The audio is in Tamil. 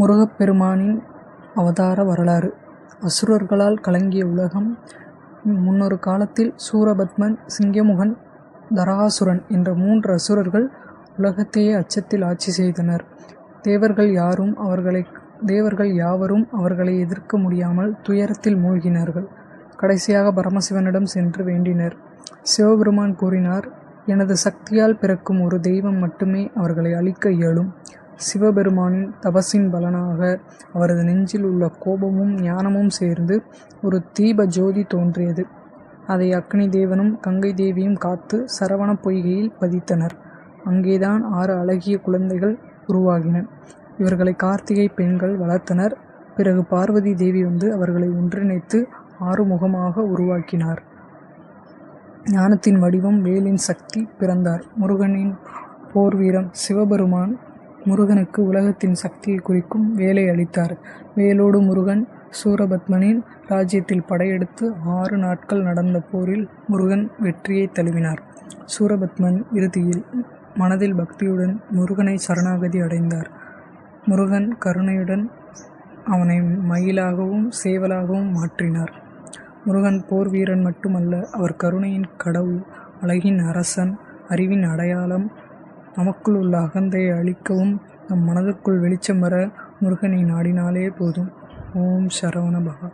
முருகப்பெருமானின் அவதார வரலாறு. அசுரர்களால் கலங்கிய உலகம். முன்னொரு காலத்தில் சூரபத்மன் சிங்கமுகன் தராசுரன் என்ற மூன்று அசுரர்கள் உலகத்தையே அச்சத்தில் ஆட்சி செய்தனர். தேவர்கள் யாரும் அவர்களை தேவர்கள் யாவரும் அவர்களை எதிர்க்க முடியாமல் துயரத்தில் மூழ்கினார்கள். கடைசியாக பரமசிவனிடம் சென்று வேண்டினர். சிவபெருமான் கூறினார் எனது சக்தியால் பிறக்கும் ஒரு தெய்வம் மட்டுமே அவர்களை அழிக்க இயலும். சிவபெருமானின் தபசின் பலனாக அவரது நெஞ்சில் உள்ள கோபமும் ஞானமும் சேர்ந்து ஒரு தீப ஜோதி தோன்றியது. அதை அக்னி தேவனும் கங்கை தேவியும் காத்து சரவண பொய்கையில் பதித்தனர். அங்கேதான் ஆறு அழகிய குழந்தைகள் உருவாகின. இவர்களை கார்த்திகை பெண்கள் வளர்த்தனர். பிறகு பார்வதி தேவி வந்து அவர்களை ஒன்றிணைத்து ஆறுமுகமாக உருவாக்கினார். ஞானத்தின் வடிவம் வேலின் சக்தி பிறந்தார். முருகனின் போர் வீரம் சிவபெருமான் முருகனுக்கு உலகத்தின் சக்தியை குறிக்கும் வேலை அளித்தார். வேலோடு முருகன் சூரபத்மனின் ராஜ்யத்தில் படையெடுத்து ஆறு நாட்கள் நடந்த போரில் முருகன் வெற்றியை தழுவினார். சூரபத்மன் இறுதியில் மனதில் பக்தியுடன் முருகனை சரணாகதி அடைந்தார். முருகன் கருணையுடன் அவனை மயிலாகவும் சேவலாகவும் மாற்றினார். முருகன் போர் வீரன் மட்டுமல்ல அவர் கருணையின் கடவுள் அழகின் அரசன் அறிவின் அடையாளம் நமக்குள் உள்ள அகந்தையை அழிக்கவும் நம் மனதுக்குள் வெளிச்சம் வர முருகனை நாடினாலே போதும். ஓம் சரவண பகா